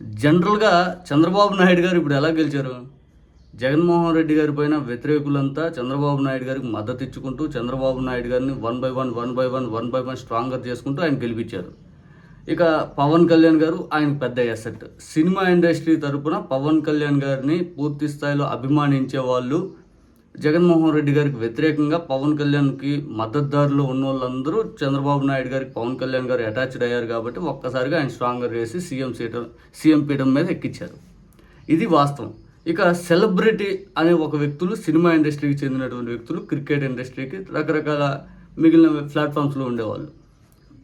జనరల్గా చంద్రబాబు నాయుడు గారు ఇప్పుడు ఎలా గెలిచారు? జగన్మోహన్ రెడ్డి గారి పైన వ్యతిరేకులంతా చంద్రబాబు నాయుడు గారికి మద్దతు ఇచ్చుకుంటూ చంద్రబాబు నాయుడు గారిని one by one one by one one by one stronger చేసుకుంటూ ఆయన గెలిపించారు. ఇక పవన్ కళ్యాణ్ గారు ఆయనకు పెద్ద ఎసెట్ సినిమా ఇండస్ట్రీ తరపున పవన్ కళ్యాణ్ గారిని పూర్తి స్థాయిలో అభిమానించే వాళ్ళు జగన్మోహన్ రెడ్డి గారికి వ్యతిరేకంగా పవన్ కళ్యాణ్కి మద్దతుదారులు ఉన్న వాళ్ళందరూ చంద్రబాబు నాయుడు గారికి పవన్ కళ్యాణ్ గారు అటాచ్డ్ అయ్యారు కాబట్టి ఒక్కసారిగా ఆయన స్ట్రాంగర్ చేసి సీఎం సీటం సీఎం పీఠం మీద ఎక్కించారు ఇది వాస్తవం. ఇక సెలబ్రిటీ అనే ఒక వ్యక్తులు సినిమా ఇండస్ట్రీకి చెందినటువంటి వ్యక్తులు క్రికెట్ ఇండస్ట్రీకి రకరకాల మిగిలిన ప్లాట్ఫామ్స్లో ఉండేవాళ్ళు.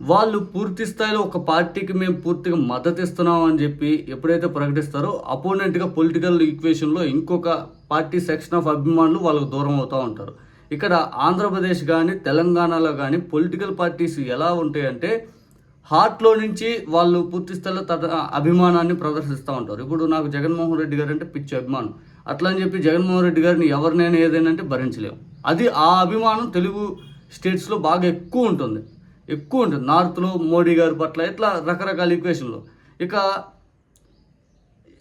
వాళ్ళు పూర్తి స్థాయిలో ఒక పార్టీకి మేము పూర్తిగా మద్దతు ఇస్తున్నాం అని చెప్పి ఎప్పుడైతే ప్రకటిస్తారో అపోనెంట్గా పొలిటికల్ ఈక్వేషన్లో ఇంకొక పార్టీ సెక్షన్ ఆఫ్ అభిమానులు వాళ్ళకు దూరం అవుతూ ఉంటారు. ఇక్కడ ఆంధ్రప్రదేశ్ కానీ తెలంగాణలో కానీ పొలిటికల్ పార్టీస్ ఎలా ఉంటాయంటే హార్ట్లో నుంచి వాళ్ళు పూర్తి స్థాయిలో తన అభిమానాన్ని ప్రదర్శిస్తూ ఉంటారు. ఇప్పుడు నాకు జగన్మోహన్ రెడ్డి గారు అంటే పిచ్చి అభిమానం. అట్లా అని చెప్పి జగన్మోహన్ రెడ్డి గారిని ఎవరినైనా ఏదైనా అంటే భరించలేము. అది ఆ అభిమానం తెలుగు స్టేట్స్లో బాగా ఎక్కువ ఉంటుంది. ఎక్కువ ఉంటుంది. నార్త్లో మోడీ గారి పట్ల ఇట్లా రకరకాల ఈక్వేషన్లో ఇక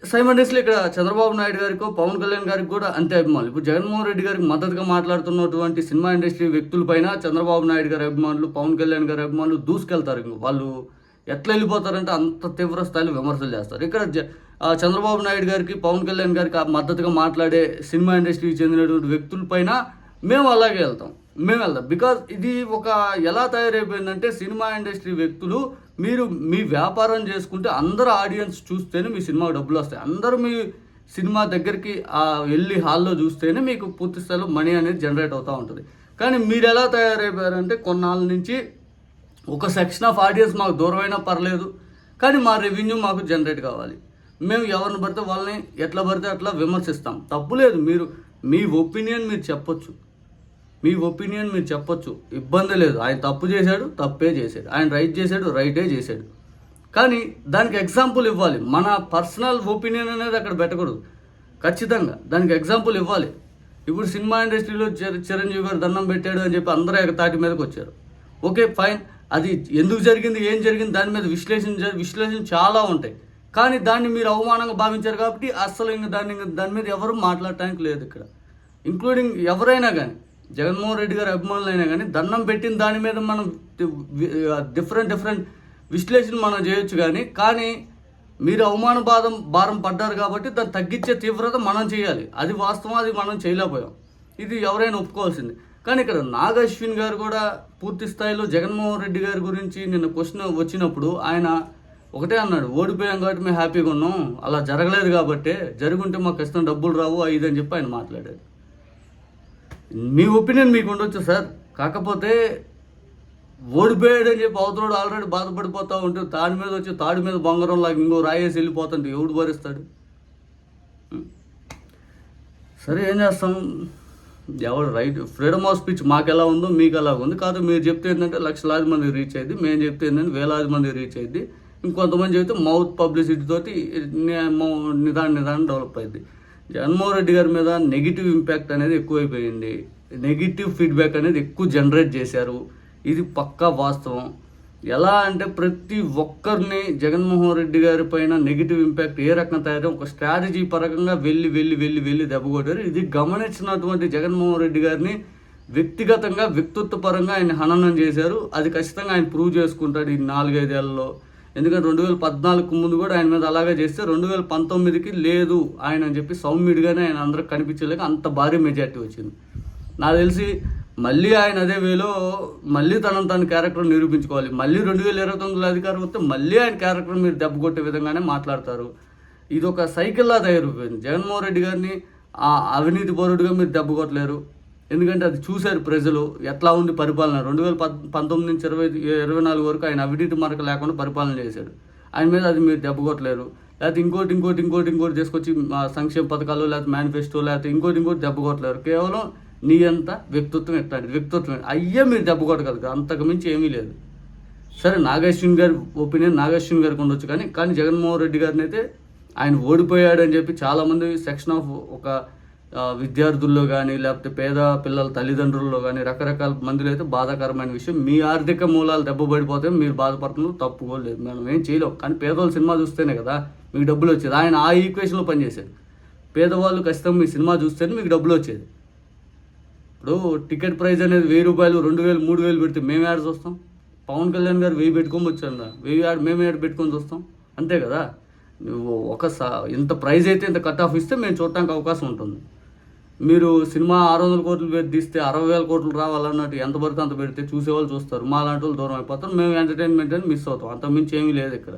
సైమల్టేస్లీ ఇక్కడ చంద్రబాబు నాయుడు గారికో పవన్ కళ్యాణ్ గారికి కూడా అంతే అభిమానులు. ఇప్పుడు జగన్మోహన్ రెడ్డి గారికి మద్దతుగా మాట్లాడుతున్నటువంటి సినిమా ఇండస్ట్రీ వ్యక్తులపైన చంద్రబాబు నాయుడు గారి అభిమానులు పవన్ కళ్యాణ్ గారి అభిమానులు దూసుకెళ్తారు ఇంక. వాళ్ళు ఎట్లా వెళ్ళిపోతారంటే అంత తీవ్ర స్థాయిలో విమర్శలు చేస్తారు. ఇక్కడ చంద్రబాబు నాయుడు గారికి పవన్ కళ్యాణ్ గారికి ఆ మద్దతుగా మాట్లాడే సినిమా ఇండస్ట్రీకి చెందినటువంటి వ్యక్తులపైన మేము అలాగే వెళ్తాం. మేము వెళ్తాం బికాజ్ ఇది ఒక ఎలా తయారైపోయిందంటే సినిమా ఇండస్ట్రీ వ్యక్తులు మీరు మీ వ్యాపారం చేసుకుంటే అందరు ఆడియన్స్ చూస్తేనే మీ సినిమాకు డబ్బులు వస్తాయి. అందరూ మీ సినిమా దగ్గరికి వెళ్ళి హాల్లో చూస్తేనే మీకు పూర్తి స్థాయిలో మనీ అనేది జనరేట్ అవుతూ ఉంటుంది. కానీ మీరు ఎలా తయారైపోయారంటే కొన్నాళ్ళ నుంచి ఒక సెక్షన్ ఆఫ్ ఆడియన్స్ మాకు దూరమైనా పర్లేదు కానీ మా రెవెన్యూ మాకు జనరేట్ కావాలి. మేము ఎవరిని పడితే వాళ్ళని ఎట్లా పడితే అట్లా విమర్శిస్తాం. తప్పు లేదు మీరు మీ ఒపీనియన్ మీరు చెప్పొచ్చు. మీ ఒపీనియన్ మీరు చెప్పొచ్చు. ఇబ్బంది లేదు. ఆయన తప్పు చేశాడు తప్పే చేశాడు. ఆయన రైట్ చేశాడు రైటే చేశాడు. కానీ దానికి ఎగ్జాంపుల్ ఇవ్వాలి. మన పర్సనల్ ఒపీనియన్ అనేది అక్కడ పెట్టకూడదు. ఖచ్చితంగా దానికి ఎగ్జాంపుల్ ఇవ్వాలి. ఇప్పుడు సినిమా ఇండస్ట్రీలో చిర- చిరంజీవి గారు దండం పెట్టాడు అని చెప్పి అందరూ తాటి మీదకి వచ్చారు. Okay fine. అది ఎందుకు జరిగింది ఏం జరిగింది దాని మీద విశ్లేషణ విశ్లేషణ చాలా ఉంటాయి. కానీ దాన్ని మీరు అవమానంగా భావించారు కాబట్టి అస్సలు ఇంకా దాన్ని దాని మీద ఎవరు మాట్లాడటానికి లేదు ఇక్కడ. ఇంక్లూడింగ్ ఎవరైనా కానీ. జగన్మోహన్ రెడ్డి గారి అభిమానులు అయినా కానీ దండం పెట్టిన దాని మీద మనం డిఫరెంట్ డిఫరెంట్ విశ్లేషణ మనం చేయొచ్చు కానీ కానీ మీరు అవమాన బాధం భారం పడ్డారు కాబట్టి దాన్ని తగ్గించే తీవ్రత మనం చేయాలి. అది వాస్తవం అది మనం చేయలేకపోయాం. ఇది ఎవరైనా ఒప్పుకోవాల్సింది. కానీ ఇక్కడ నాగ అశ్విన్ గారు కూడా పూర్తి స్థాయిలో జగన్మోహన్ రెడ్డి గారి గురించి నిన్న క్వశ్చన్ వచ్చినప్పుడు ఆయన ఒకటే అన్నాడు ఓడిపోయాం కాబట్టి మేము హ్యాపీగా ఉన్నాం. అలా జరగలేదు కాబట్టి జరుగుంటే మాకు ఖచ్చితంగా డబ్బులు రావు అది ఇది అని చెప్పి ఆయన మాట్లాడాడు మీ ఒపీనియన్ మీకు ఉండొచ్చు సార్. కాకపోతే ఓడిపోయాడు అని చెప్పి అవతలోడు ఆల్రెడీ బాధపడిపోతూ ఉంటే తాడి మీద వచ్చి తాడి మీద బొంగరం లాగా ఇంకో రాయేసి వెళ్ళిపోతుంటే ఎవడు భరిస్తాడు? సరే ఏం చేస్తాం? ఎవడు రైట్ ఫ్రీడమ్ ఆఫ్ స్పీచ్ మాకు ఎలా ఉందో మీకు ఎలా ఉంది? కాదు మీరు చెప్తే ఏంటంటే లక్షలాది మంది రీచ్ అయ్యింది మేము చెప్తే ఏంటంటే వేలాది మంది రీచ్ అయ్యింది ఇంకొంతమంది చెప్తే మౌత్ పబ్లిసిటీ తోటి ని- నిదానం నిదానం డెవలప్ అయింది జగన్మోహన్ రెడ్డి గారి మీద నెగిటివ్ ఇంపాక్ట్ అనేది ఎక్కువైపోయింది. నెగిటివ్ ఫీడ్బ్యాక్ అనేది ఎక్కువ జనరేట్ చేశారు. ఇది పక్కా వాస్తవం. ఎలా అంటే ప్రతి ఒక్కరిని జగన్మోహన్ రెడ్డి గారి పైన నెగిటివ్ ఇంపాక్ట్ ఏ రకంగా తయారో ఒక స్ట్రాటజీ పరంగా వెళ్ళి వెళ్ళి వెళ్ళి వెళ్ళి దెబ్బకొట్టారు ఇది గమనించినటువంటి జగన్మోహన్ రెడ్డి గారిని వ్యక్తిగతంగా వ్యక్తిత్వ పరంగా ఆయన హననం చేశారు. అది ఖచ్చితంగా ఆయన ప్రూవ్ చేసుకుంటాడు ఈ నాలుగైదేళ్ళలో. ఎందుకంటే రెండు వేల పద్నాలుగు ముందు కూడా ఆయన మీద అలాగే చేస్తే రెండు వేల పంతొమ్మిదికి లేదు ఆయన అని చెప్పి సౌమ్యుడిగానే ఆయన అందరికి కనిపించలేక అంత భారీ మెజార్టీ వచ్చింది. నాకు తెలిసి మళ్ళీ ఆయన అదే వేలో మళ్ళీ తనను తన క్యారెక్టర్ నిరూపించుకోవాలి. మళ్ళీ రెండు వేల ఇరవై తొమ్మిదిలో అధికారం వస్తే మళ్ళీ ఆయన క్యారెక్టర్ మీరు దెబ్బ కొట్టే విధంగానే మాట్లాడతారు. ఇది ఒక సైకిల్లా తయారైపోయింది. జగన్మోహన్ రెడ్డి గారిని ఆ అవినీతి పౌరుడిగా మీరు దెబ్బ కొట్టలేరు. ఎందుకంటే అది చూశారు ప్రజలు ఎట్లా ఉంది పరిపాలన. రెండు వేల పంతొమ్మిది నుంచి ఇరవై ఇరవై నాలుగు వరకు ఆయన అవినీతి మరక లేకుండా పరిపాలన చేశాడు. ఆయన మీద అది మీరు దెబ్బకొట్టలేరు లేకపోతే ఇంకోటి ఇంకోటి ఇంకోటి ఇంకోటి తీసుకొచ్చి మా సంక్షేమ పథకాలు లేకపోతే మేనిఫెస్టో లేకపోతే ఇంకోటి ఇంకోటి దెబ్బ కొట్టలేరు. కేవలం నీ అంత వ్యక్తిత్వం ఎట్లాంటిది వ్యక్తిత్వం అయ్యే మీరు దెబ్బకొట్టగలరు అంతకు మించి ఏమీ లేదు. సరే నాగేశ్వన్ గారి ఒపీనియన్ నాగేశ్వన్ గారికి ఉండొచ్చు కానీ కానీ జగన్మోహన్ రెడ్డి గారిని అయితే ఆయన ఓడిపోయాడు అని చెప్పి చాలామంది సెక్షన్ ఆఫ్ ఒక విద్యార్థుల్లో కానీ లేకపోతే పేద పిల్లల తల్లిదండ్రుల్లో కానీ రకరకాల మందిలో అయితే బాధాకరమైన విషయం. మీ ఆర్థిక మూలాలు దెబ్బపడిపోతే మీరు బాధపడుతున్నారు తప్పుకోలేదు. మనం ఏం చేయలేం. కానీ పేదవాళ్ళు సినిమా చూస్తేనే కదా మీకు డబ్బులు వచ్చేది. ఆయన ఆ ఈక్వేషన్లో పనిచేసేది పేదవాళ్ళు ఖచ్చితంగా మీ సినిమా చూస్తేనే మీకు డబ్బులు వచ్చేది. ఇప్పుడు టికెట్ ప్రైస్ అనేది వెయ్యి రూపాయలు రెండు వేలు మూడు వేలు పెడితే మేము యాడ్ చూస్తాం? పవన్ కళ్యాణ్ గారు వెయ్యి పెట్టుకొని వచ్చాను వెయ్యి యాడ్ మేము యాడ్ పెట్టుకొని చూస్తాం? అంతే కదా? నువ్వు ఒక సా ఇంత ప్రైజ్ అయితే ఇంత కట్ ఆఫ్ ఇస్తే మేము చూడటానికి అవకాశం ఉంటుంది. మీరు సినిమా ఆరు వందల కోట్లు పెట్టి తీస్తే అరవై వేల కోట్లు రావాలన్నట్టు ఎంత పడితే అంత పెడితే చూసేవాళ్ళు చూస్తారు. మా లాంటి వాళ్ళు దూరం అయిపోతారు. మేము ఎంటర్టైన్మెంట్ అని మిస్ అవుతాం. అంత మించి ఏమీ లేదు ఇక్కడ.